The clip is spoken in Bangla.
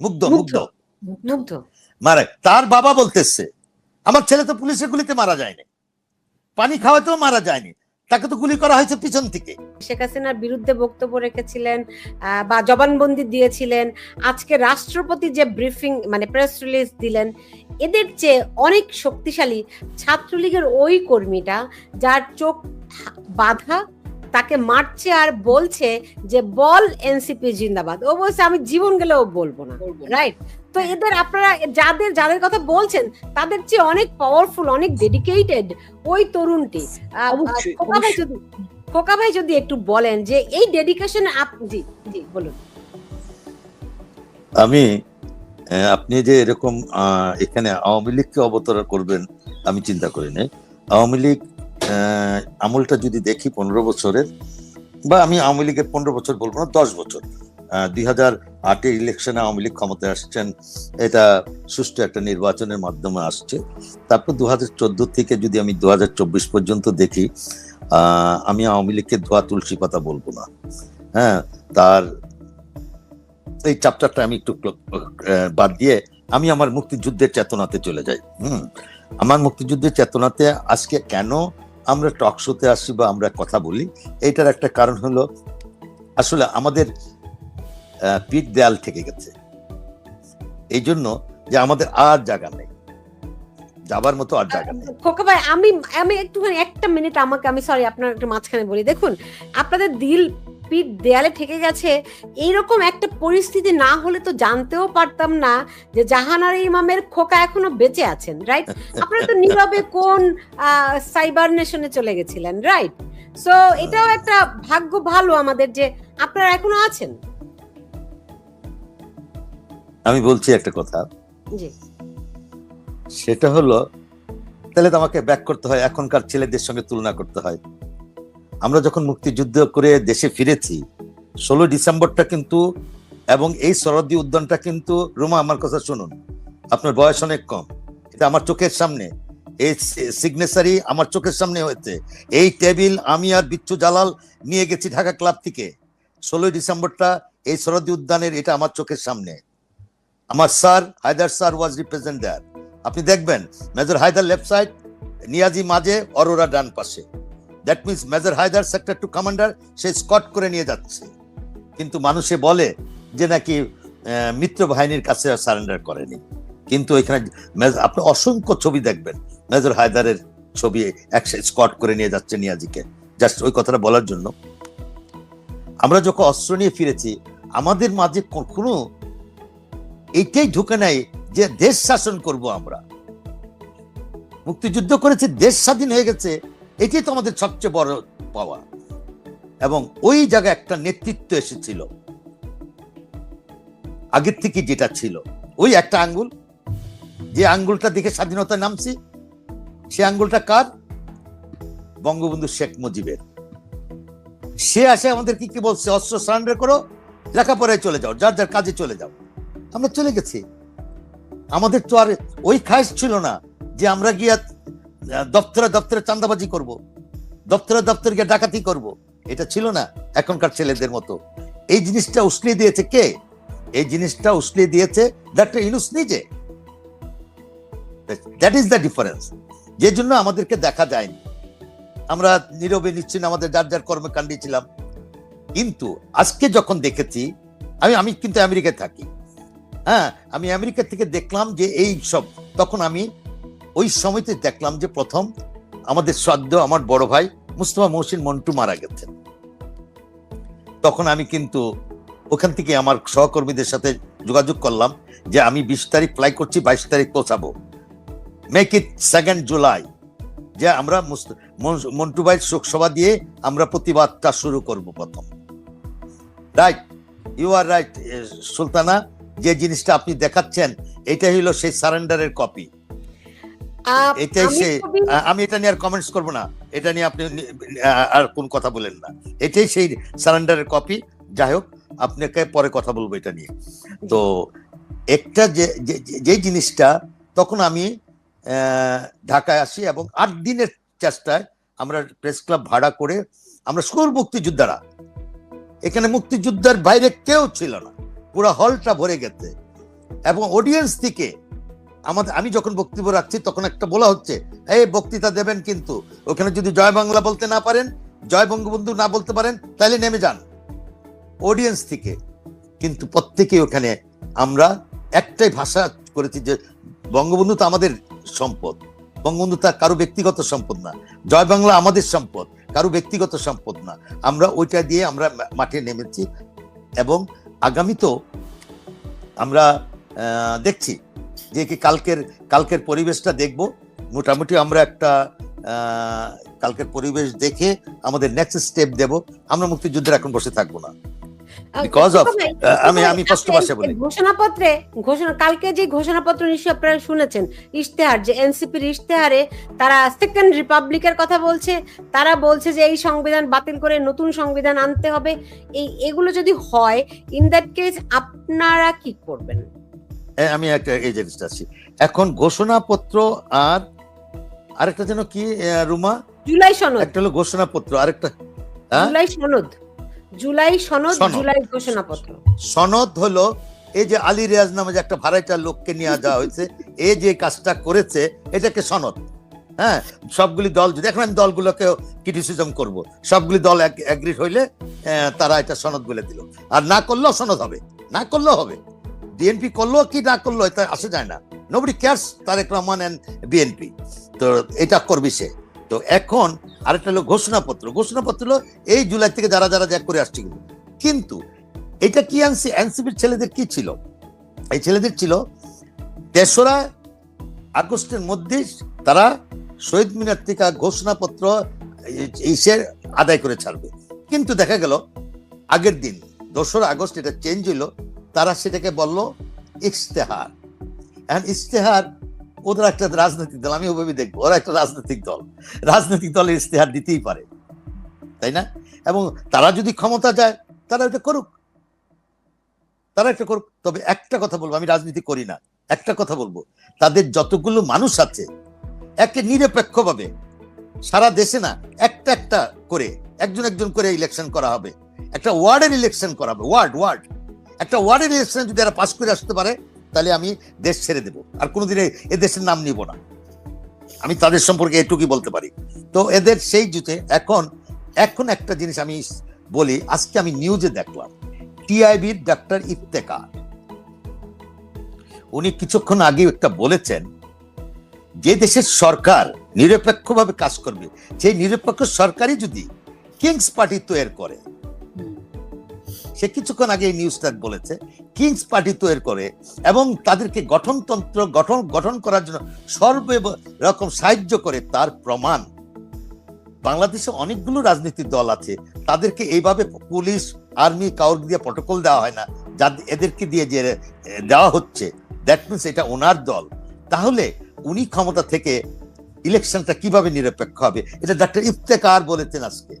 মুগ্ধ মুগ্ধ। মুগ্ধ। মারা তার বাবা বলতেছে আমার ছেলে তো পুলিশের গুলিতে মারা যায়নি। পানি খাওয়াতেও মারা যায়নি। তাকে তো গুলি করা হয়েছে পিছন থেকে। শেখ হাসিনার বিরুদ্ধে বক্তব্য রেখেছিলেন বা জবানবন্দি দিয়েছিলেন। আজকে রাষ্ট্রপতি যে ব্রিফিং মানে প্রেস রিলিজ দিলেন এদের চেয়ে অনেক শক্তিশালী ছাত্রলীগের ওই কর্মীটা যার চোখ বাধা তাকে মারছে আর বলছে যে বল এনসিপি জিন্দাবাদ। ও বলছে আমি জীবন গেলেও বলব না। রাইট তো এদের আপনারা যাদের যাদের কথা বলছেন তাদের চেয়ে অনেক পাওয়ারফুল অনেক ডেডিকেটেড ওই তরুণটি। খোকা ভাই। যদি খোকা ভাই যদি একটু বলেন যে এই ডেডিকেশন আপ জি জি বলুন। আমি আহ, আপনি যে এরকম আহ, এখানে আওয়ামী লীগকে অবতরণ করবেন আমি চিন্তা করি নাই। আওয়ামী লীগ আমলটা যদি দেখি পনেরো বছরের, বা আমি আওয়ামী লীগের পনেরো বছর বলব না, দশ বছর। দুই হাজার আটের ইলেকশনে আওয়ামী লীগ ক্ষমতায় আসছেন, এটা সুষ্ঠু একটা নির্বাচনের মাধ্যমে আসছে। তারপর দু হাজার চোদ্দ থেকে যদি আমি দু হাজার চব্বিশ পর্যন্ত দেখি আমি আওয়ামী লীগকে ধোয়া তুলসী পাতা বলব না। হ্যাঁ তার এই চ্যাপ্টারটা আমি একটু বাদ দিয়ে আমি আমার মুক্তিযুদ্ধের চেতনাতে চলে যাই। হুম, আমার মুক্তিযুদ্ধের চেতনাতে আজকে কেন আমরা টক শোতে আসি বা আমরা কথা বলি এটার একটা কারণ হলো, আসলে আমাদের পিঠ দেয়াল থেকে গেছে। এই জন্য যে আমাদের আর জায়গা নেই। যাবার মতো আর জায়গা নেই। খোকা ভাই, আমি আমি একটুখানি, একটা মিনিট আমাকে, আমি সরি আপনার একটু মাঝখানে বলি। দেখুন, আপনাদের দিল পিঠ দেয়ালে ঠেকে গেছে এইরকম একটা পরিস্থিতি না হলে তো জানতেও পারতাম না যে জাহানার ইমামের খোকা এখনও বেঁচে আছেন রাইট আপনারা তো নীরবে কোন সাইবার নেশনে চলে গেছিলেন রাইট সো এটাও একটা ভাগ্য ভালো আমাদের যে আপনারা এখনও আছেন। আমি বলছি একটা কথা। জি। সেটা হলো তাহলে তো আমাকে ব্যাক করতে হয় এখনকার ছেলেদের সঙ্গে তুলনা করতে হয়। আমরা যখন মুক্তিযুদ্ধ করে দেশে ফিরেছি, ষোলো ডিসেম্বরটা কিন্তু, এবং এই শরদি উদ্যানটা কিন্তু, রুমা আমার কথা শুনুন, আপনার বয়স অনেক কম, এটা আমার চোখের সামনে, এই সিগনেচারি আমার চোখের সামনে হয়েছে, এই টেবিল আমি আর বিচ্ছু জালাল নিয়ে গেছি ঢাকা ক্লাব থেকে ষোলোই ডিসেম্বরটা এই শরদি উদ্যানের এটা আমার চোখের সামনে। আমার sir Haider sir was represent there আপনি দেখবেন, major Haider left side Niazi মাঝে, অরোরা ডান পাশে। That means major Haider sector two commander say escort করে নিয়ে যাচ্ছে। কিন্তু মানুষে বলে যে নাকি মিত্র বাহিনীর কাছে সারেন্ডার করেনি। কিন্তু এখানে আপনি অসংখ্য ছবি দেখবেন। মেজর হায়দারের ছবি একসাথে স্কট করে নিয়ে যাচ্ছে নিয়াজিকে। জাস্ট ওই কথাটা বলার জন্য। আমরা যখন অস্ত্র নিয়ে ফিরেছি, আমাদের মাঝে কখনো এইটাই ঢুকে নাই যে দেশ শাসন করব আমরা। মুক্তিযুদ্ধ করেছে, দেশ স্বাধীন হয়ে গেছে। এটাই তো আমাদের সবচেয়ে বড় পাওয়া। এবং ওই জায়গায় একটা নেতৃত্ব এসেছিল। আগের থেকে যেটা ছিল। ওই একটা আঙ্গুল। যে আঙ্গুলটা দেখে স্বাধীনতা নামছি, সে আঙ্গুলটা কার? বঙ্গবন্ধু শেখ মুজিবের। সে আসে আমাদের কি কি বলছে? অস্ত্র সারেন্ডার করো, লেখাপড়ায় চলে যাও, যার যার কাজে চলে যাও। আমরা চলে গেছি। আমাদের তো আর ওই খায়স ছিল না যে আমরা গিয়া দপ্তরে দপ্তরে চান্দাবাজি করব। দপ্তরে দপ্তরে গিয়ে ডাকাতি করব। এটা ছিল না এখনকার ছেলেদের মতো। এই জিনিসটা উসলিয়ে দিয়েছে কে? এই জিনিসটা উসলিয়ে দিয়েছে ডাক্তার ইনুস নিজে। দ্যাট ইজ দ্য ডিফারেন্স যে জন্য আমাদেরকে দেখা যায়নি। আমরা নীরবে নিশ্চিন্ন আমাদের যার যার কর্মকাণ্ডে ছিলাম কিন্তু আজকে যখন দেখেছি, আমি আমি কিন্তু আমেরিকায় থাকি। হ্যাঁ আমি আমেরিকা থেকে দেখলাম যে এই সব, তখন আমি ওই সময়তে দেখলাম যে প্রথম আমাদের শ্রদ্ধ আমার বড় ভাই মুস্তফা মহসিন মন্টু মারা গেছেন। তখন আমি কিন্তু ওখান থেকে আমার সহকর্মীদের সাথে যোগাযোগ করলাম যে আমি বিশ তারিখ ফ্লাই করছি, বাইশ তারিখ পৌঁছাবো। মেক ইট সেকেন্ড জুলাই যে আমরা মন্টু ভাই শোকসভা দিয়ে আমরা প্রতিবাদটা শুরু করব প্রথম। Right you are right Sultana, যে জিনিসটা আপনি দেখাচ্ছেন, এটা হলো সেই সারেন্ডারের কপি এটাই আমি সে আমি এটা নিয়ে আর কমেন্টস করব না। এটা নিয়ে আপনি আর কোন কথা বলেন না। এটাই সেই সারেন্ডারের কপি যাই হোক আপনাকে পরে কথা বলব এটা নিয়ে। তো একটা যে যে- জিনিসটা তখন আমি ঢাকায় আসি এবং আট দিনের চেষ্টায় আমরা প্রেস ক্লাব ভাড়া করে আমরা সকল মুক্তিযোদ্ধারা। এখানে মুক্তিযোদ্ধার বাইরে কেউ ছিল না। পুরো হলটা ভরে গেছে। এবং অডিয়েন্স থেকে আমাদের আমি যখন বক্তব্য রাখছি, তখন একটা বলা হচ্ছে, এই বক্তৃতা দেবেন কিন্তু, ওখানে যদি জয় বাংলা বলতে না পারেন, জয় বঙ্গবন্ধু না বলতে পারেন, তাহলে নেমে যান। অডিয়েন্স থেকে। কিন্তু প্রত্যেকেই ওখানে আমরা একটাই ভাষা করেছি যে, বঙ্গবন্ধু তো আমাদের সম্পদ। বঙ্গবন্ধু তা কারও ব্যক্তিগত সম্পদ না। জয় বাংলা আমাদের সম্পদ, কারও ব্যক্তিগত সম্পদ না। আমরা ওইটা দিয়ে আমরা মাঠে নেমেছি এবং আগামী তো আমরা দেখছি যে কি কালকের কালকের পরিবেশটা দেখব। মোটামুটি আমরা একটা কালকের পরিবেশ দেখে আমাদের নেক্সট স্টেপ দেব। আমরা মুক্তিযুদ্ধের এখন বসে থাকব না। of- ভাই, আমি আমি স্পষ্ট ভাষায় বলি। ঘোষণাপত্রে ঘোষণা কালকে যে ঘোষণাপত্র নিশ্চয়ই আপনারা শুনেছেন ইশতেহার যে এনসিপির ইশতেহারে তারা সেকেন্ড রিপাবলিকের কথা বলছে তারা বলছে যে এই সংবিধান বাতিল করে নতুন সংবিধান আনতে হবে। এই এগুলো যদি হয় ইন দ্যাট কেস আপনারা কি করবেন? আমি একটা এই জিনিসটা আছি। এখন ঘোষণাপত্র আর আরেকটা যেন কি রুমা? জুলাই সনদ। একটা হলো ঘোষণাপত্র আরেকটা হ্যাঁ? জুলাই সনদ। জুলাই সনদ। জুলাই ঘোষণাপত্র। সনদ হলো এই যে আলী রিয়াজ নামে যে একটা ভাড়াইটা লোককে নিয়ে যাওয়া হয়েছে এ যে কাজটা করেছে এটাকে সনদ। হ্যাঁ? সবগুলি দল যদি এখন আমি দলগুলোকে ক্রিটিসিজম করব সবগুলি দল এগ্রিড হইলে তারা এটা সনদ বলে দিল। আর না করলেও সনদ হবে না করলেও হবে। বিএনপি করল, কি না করল, এটা আসে যায় না। Nobody cares Tarique Rahman and BNP তো এটা করবি সে। তো এখন আরেকটা হলো ঘোষণাপত্র। ঘোষণাপত্র হলো এই জুলাই থেকে যারা যারা যা করে আসছে কিন্তু। কিন্তু এটা কি আনসি এনসিপির ছেলেদের কি ছিল? এই ছেলেদের ছিল তেসরা আগস্টের মধ্যে তারা শহীদ মিনার থেকে ঘোষণাপত্র ইসে আদায় করে ছাড়বে। কিন্তু দেখা গেল আগের দিন, দোসরা আগস্ট এটা চেঞ্জ হইল। তারা সেটাকে বলল ইশতেহার। এখন ইশতেহার, ওদের একটা রাজনৈতিক দল আমি ওভাবে দেখব, ওরা একটা রাজনৈতিক দল। রাজনৈতিক দলের ইশতেহার দিতেই পারে, তাই না? এবং তারা যদি ক্ষমতা যায়, তারা এটা করুক। তারা একটা করুক। তবে একটা কথা বলব, আমি রাজনীতি করি না, একটা কথা বলব। তাদের যতগুলো মানুষ আছে, একে নিরপেক্ষভাবে, সারা দেশে না, একটা একটা করে, একজন একজন করে ইলেকশন করা হবে। একটা ওয়ার্ডের ইলেকশন করা হবে ওয়ার্ড ওয়ার্ড একটা ওয়ার্ডের ইলেকশন যদি এরা পাস করে আসতে পারে, তাহলে আমি দেশ ছেড়ে দেব। আর কোনোদিন এ- এ দেশের নাম নিব না। আমি তাদের সম্পর্কে এটুকুই বলতে পারি। তো এদের সেই জুতে এখন এখন একটা জিনিস আমি বলি, আজকে আমি নিউজে দেখলাম, টিআইবির ডাক্তার ইফতেকার উনি কিছুক্ষণ আগে একটা বলেছেন, যে দেশের সরকার নিরপেক্ষভাবে কাজ করবে, সেই নিরপেক্ষ সরকারই যদি কিংস পার্টি তৈরি করে সে কিছুক্ষণ আগে এই নিউজটা বলেছে কিংস পার্টি তৈরি করে, এবং তাদেরকে গঠনতন্ত্র, গঠন গঠন করার জন্য সর্ব রকম সাহায্য করে তার প্রমাণ। বাংলাদেশে অনেকগুলো রাজনৈতিক দল আছে, তাদেরকে এইভাবে পুলিশ, আর্মি, কাউর দিয়ে প্রটোকল দেওয়া হয় না যাদের এদেরকে দিয়ে যে দেওয়া হচ্ছে দ্যাট মিনস এটা ওনার দল। তাহলে উনি ক্ষমতা থেকে ইলেকশনটা কীভাবে নিরপেক্ষ হবে? এটা ডাক্তার ইফতেকার বলেছেন আজকে।